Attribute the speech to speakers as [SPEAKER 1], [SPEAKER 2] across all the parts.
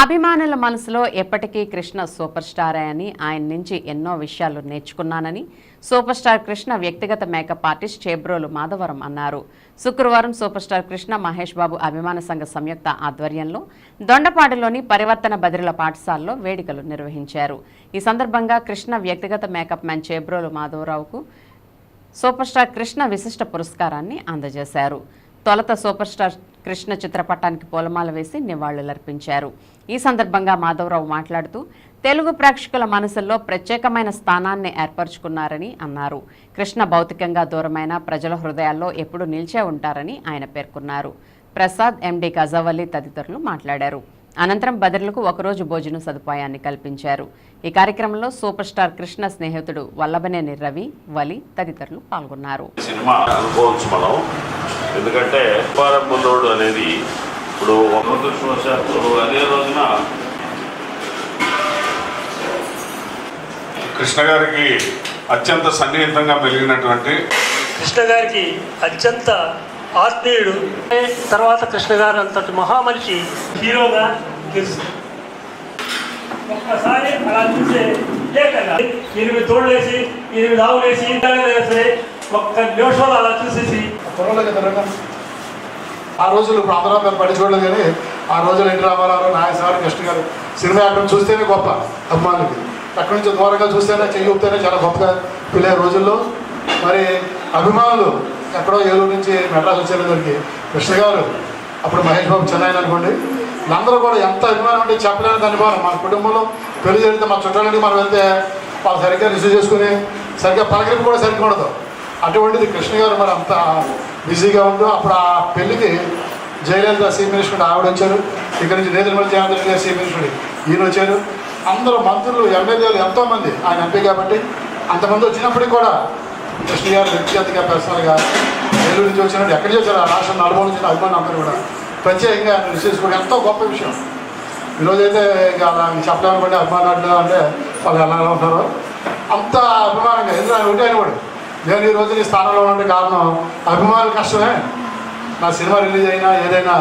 [SPEAKER 1] అభిమానుల మనసులో ఎప్పటికీ కృష్ణ సూపర్ స్టారే అని ఆయన నుంచి ఎన్నో విషయాలు నేర్చుకున్నానని సూపర్ స్టార్ కృష్ణ వ్యక్తిగత మేకప్ ఆర్టిస్ట్ చేబ్రోలు మాధవరం అన్నారు. శుక్రవారం సూపర్ స్టార్ కృష్ణ మహేష్ బాబు అభిమాన సంఘ సంయుక్త ఆధ్వర్యంలో దొండపాడులోని పరివర్తన బదిరిల పాఠశాలలో వేడుకలు నిర్వహించారు. ఈ సందర్భంగా కృష్ణ వ్యక్తిగత మేకప్ మ్యాన్ చేబ్రోలు మాధవరావుకు సూపర్ స్టార్ కృష్ణ విశిష్ట పురస్కారాన్ని అందజేశారు. తొలత సూపర్ స్టార్ కృష్ణ చిత్రపటానికి పూలమాల వేసి నివాళులర్పించారు. ఈ సందర్భంగా మాధవరావు మాట్లాడుతూ తెలుగు ప్రేక్షకుల మనసుల్లో ప్రత్యేకమైన స్థానాన్ని ఏర్పరచుకున్నారని అన్నారు. కృష్ణ భౌతికంగా దూరమైన ప్రజల హృదయాల్లో ఎప్పుడూ నిలిచే ఉంటారని ఆయన పేర్కొన్నారు. ప్రసాద్ ఎండి గజావలి తదితరులు మాట్లాడారు. అనంతరం బదిరులకు ఒకరోజు భోజన సదుపాయాన్ని కల్పించారు. ఈ కార్యక్రమంలో సూపర్ స్టార్ కృష్ణ స్నేహితుడు వల్లభనేని రవి వలి తదితరులు పాల్గొన్నారు.
[SPEAKER 2] సినిమా ఎందుకంటే ప్రారంభంలోడు అనేది ఇప్పుడు ఒక దృష్టివశాత్తు అదే రోజున
[SPEAKER 3] కృష్ణ గారికి అత్యంత సన్నిహితంగా మెలిగినటువంటి
[SPEAKER 4] కృష్ణ గారికి అత్యంత ఆత్మీయుడు. తర్వాత కృష్ణ గారు అంతటి మహామనిషి హీరోగా తెలుసు ఒక్కసారి అలా చూసే ఎనిమిది తోళ్ళేసి ఎనిమిది ఆవులేసి సరే ఒక్క నిమిషంలో అలా చూసేసి
[SPEAKER 5] కదా తిరగ ఆ రోజులు ఇప్పుడు అందరూ మేము పడి చూడలేదు కానీ ఆ రోజులు NT Rama Rao Nayak sir Krishna garu cinema actor చూస్తేనే గొప్ప అభిమానులకి. అక్కడి నుంచి దూరంగా చూస్తేనే చెయ్యి ఊపితేనే చాలా గొప్పగా పిల్లే రోజుల్లో. మరి అభిమానులు ఎక్కడో ఏలూరు నుంచి మెడ్రాస్ వచ్చేసరికి కృష్ణ గారు అప్పుడు మహేష్ బాబు చెన్నై అనుకోండి. అందరూ కూడా ఎంత అభిమానం అంటే చెప్పలేని అనుభవం మన కుటుంబంలో పెళ్ళి జరిగితే మా చుట్టాలంటే మనం వెళ్తే వాళ్ళు సరిగ్గా రిసీవ్ చేసుకుని సరిగ్గా పలకరింపు కూడా సరిగ్గా ఉండదు. అటువంటిది కృష్ణ గారు మరి అంత బిజీగా ఉందో అప్పుడు ఆ పెళ్ళికి జయలలిత చీఫ్ మినిస్టర్ ఆవిడ వచ్చారు ఇక్కడ నుంచి నేదురుమల్లి జయాంధ్ర గారు చీఫ్ మినిస్టర్ ఈయన వచ్చారు అందరూ మంత్రులు ఎమ్మెల్యేలు ఎంతోమంది ఆయన ఎంపీ కాబట్టి అంతమంది వచ్చినప్పటికీ కూడా కృష్ణ గారు వ్యక్తిగతంగా పర్సనల్గా నెల్లూరు నుంచి వచ్చినట్టు ఎక్కడ చేశారు ఆ రాష్ట్రం అనుభవం నుంచి అభిమానులు అందరూ కూడా. ప్రత్యేకంగా ఆయన రిసీవ్ ఎంతో గొప్ప విషయం. ఈరోజైతే ఇక అలా చెప్పలేమనుకోండి అభిమానులు అంటే వాళ్ళు ఎలా ఉంటారో అంత అభిమానంగా. ఎందుకు? ఆయన ఒకటే అనేవాడు నేను ఈ రోజు నీ స్థానంలో ఉండే కారణం అభిమానులు కష్టమే. నా సినిమా రిలీజ్ అయినా ఏదైనా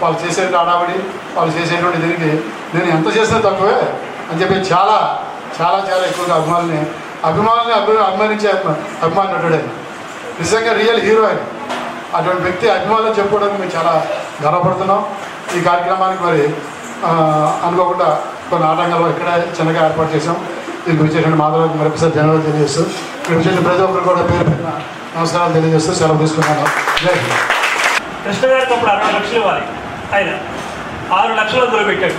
[SPEAKER 5] వాళ్ళు చేసే హడావిడి వాళ్ళు చేసేటువంటి దీనికి నేను ఎంత చేసినా తక్కువే అని చెప్పి చాలా చాలా చాలా ఎక్కువగా అభిమానుల్ని అభిమానుల్ని అభి అభిమానించే అభిమా- అభిమాని నటుడు నిజంగా రియల్ హీరో అని అటువంటి వ్యక్తి అభిమానులు చెప్పుకోవడానికి మేము చాలా గర్వపడుతున్నాం. ఈ కార్యక్రమానికి మరి అనుకోకుండా కొన్ని ఆటంకాలు ఇక్కడ చిన్నగా ఏర్పాటు చేసాం దీనికి వచ్చేటువంటి మాధవ మరొకసారి జనరల్ తెలియజేస్తూ ఇక్కడ వచ్చేటువంటి ప్రతి ఒక్కరు కూడా పేరు పెట్టిన నమస్కారాలు తెలియజేస్తూ సెలవు తీసుకున్నాను
[SPEAKER 4] కృష్ణ గారికి అప్పుడు అరవై లక్షలు ఇవ్వాలి. ఆయన ఆరు లక్షలు అందులో పెట్టాడు.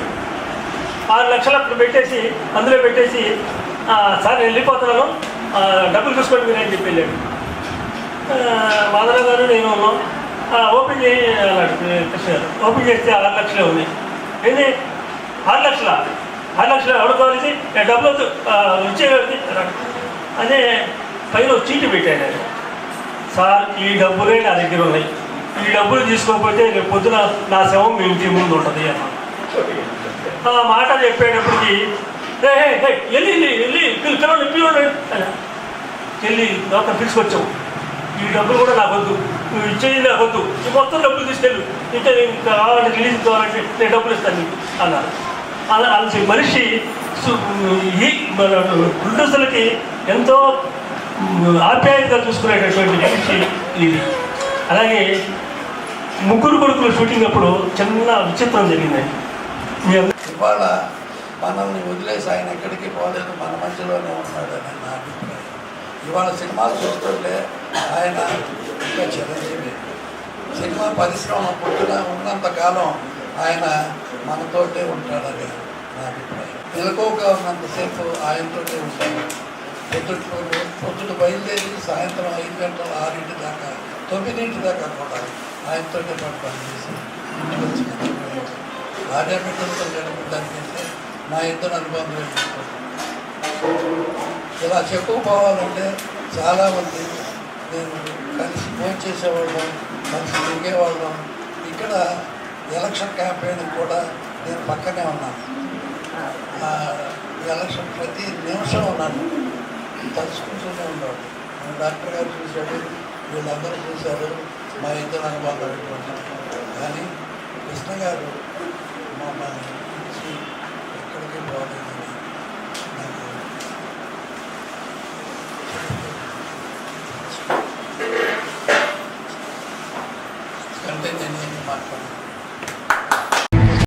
[SPEAKER 4] ఆరు లక్షలు అప్పుడు పెట్టేసి అందులో పెట్టేసి సార్ నేను వెళ్ళిపోతున్నాను. డబ్బులు చూసుకోండి మీరు అని చెప్పి వెళ్ళాడు. మాధవ గారు నేను ఉన్నాం. ఓపెన్ చేయాలి కృష్ణ గారు. ఓపెన్ చేస్తే ఆరు లక్షలే ఉంది ఏంది? ఆరు లక్షలా? ఆరు లక్షలు అడుకోవాలి డబ్బులు వద్దు ఆ, అదే పైన చీటీ పెట్టాడు. సార్ ఈ డబ్బులే నా దగ్గర ఉన్నాయి. ఈ డబ్బులు తీసుకోకపోతే రేపు పొద్దున నా శవం మీ ఇంటి ముందు ఉంటుంది అన్న ఆ మాట చెప్పేటప్పటికి వెళ్ళి వెళ్ళి పిల్లలు పిలు వెళ్ళి డాక్టర్ తీసుకొచ్చావు ఈ డబ్బులు కూడా నాకు వద్దు. నువ్వు ఇచ్చేది నాకు వద్దు. ఈ మొత్తం డబ్బులు తీసుకెళ్ళు. ఇంకా నేను కావాలంటే రిలీజ్ కావాలంటే నేను డబ్బులు ఇస్తాను నీకు అన్నారు అలా మనిషి సు- ఈ ఎంతో ఆప్యాయంగా చూసుకునేటటువంటి మనిషి ఇది. అలాగే ముగ్గురు కొడుకులు షూటింగ్ అప్పుడు చిన్న విచిత్రం జరిగింది.
[SPEAKER 6] ఇవాళ మనల్ని వదిలేసి ఆయన ఎక్కడికి పోలేదు మన మధ్యలోనే ఉన్నాడని నా అభిప్రాయం. ఇవాళ సినిమాలు చూస్తుంటే ఆయన ఇంకా చిరంజీవి. సినిమా పరిశ్రమ పుట్టిన ఉన్నంతకాలం ఆయన మనతోటే ఉంటాడని మెలకువగా ఉన్నంతసేపు ఆయనతోనే ఉంటాను. పొద్దుట్లో పొద్దుట బయలుదేరి సాయంత్రం ఐదు గంటల ఆరింటి దాకా తొమ్మిదింటి దాకా కూడా ఆయనతోనే పాటు పనిచేసి ఇంటికి వచ్చిన నిద్రపోయేవాడు. భార్య బిడ్డలతో గడపడానికంటే నా ఇద్దరు అనుభవం ఇలా చెప్పుకోవాలంటే చాలామంది నేను కలిసి ఫోన్ చేసేవాళ్ళం కలిసి తిరిగేవాళ్ళం. ఇక్కడ ఎలక్షన్ క్యాంపెయిన్ కూడా నేను పక్కనే ఉన్నాను. ఎలక్షన్ ప్రతి నిమిషం ఉన్నాను తలుచుకుంటూనే ఉన్నాడు. డాక్టర్ గారు చూశాడు వీళ్ళందరూ చూశారు మా ఇద్దరు అనుభవాలు కానీ కృష్ణ గారు మమ్మల్ని ఎక్కడికి బాగలేదని